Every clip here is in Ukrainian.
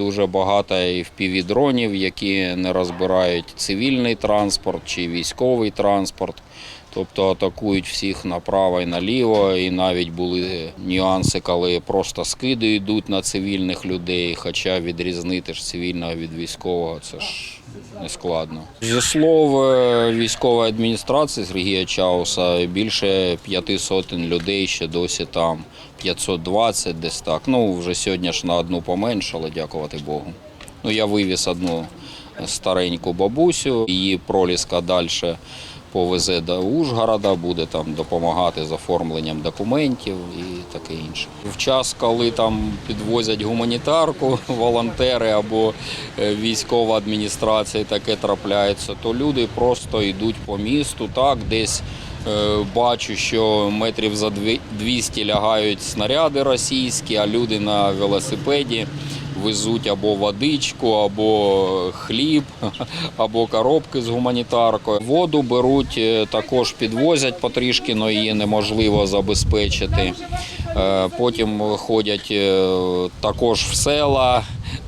дуже багато і впівдронів, які не розбирають цивільний транспорт чи військовий транспорт. Тобто атакують всіх направо і наліво, і навіть були нюанси, коли просто скиди йдуть на цивільних людей, хоча відрізнити ж цивільного від військового це ж не складно. Зі слов е, військової адміністрації Сергія Чауса, більше п'яти сотень людей ще досі там, 520 десь так. Ну, вже сьогодні ж на одну поменшало, дякувати Богу. Ну, я вивіз одну стареньку бабусю, її проліска далі повезе до Ужгорода, буде там допомагати з оформленням документів і таке інше. В час, коли там підвозять гуманітарку, волонтери або е, військова адміністрація, таке трапляється, то люди просто йдуть по місту, так, десь е, бачу, що метрів за дві- 200 лягають снаряди російські, а люди на велосипеді везуть або водичку, або хліб, або коробки з гуманітаркою. Воду беруть, е, також підвозять потрішки, але її неможливо забезпечити. Е, Потім ходять е, також в села,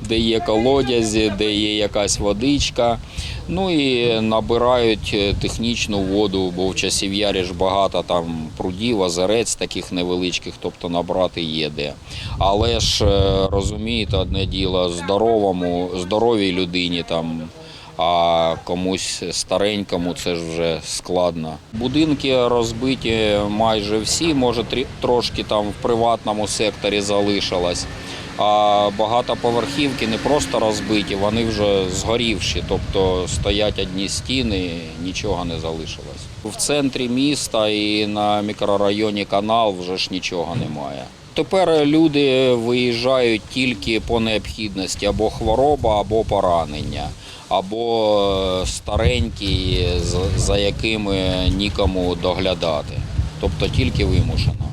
де є колодязі, де є якась водичка. Ну і набирають е, технічну воду, бо в часів ярі ж багато там прудів, озерець таких невеличких, тобто набрати є де. Але ж е, розумієте, одне діло здоровому, здоровій людині там. А комусь старенькому це ж вже складно. Будинки розбиті майже всі, може трошки там в приватному секторі залишилось. А багатоповерхівки не просто розбиті, вони вже згорівші, тобто стоять одні стіни, нічого не залишилось. В центрі міста і на мікрорайоні канал вже ж нічого немає. Тепер люди виїжджають тільки по необхідності або хвороба, або поранення, або старенькі, за якими нікому доглядати. Тобто тільки вимушено.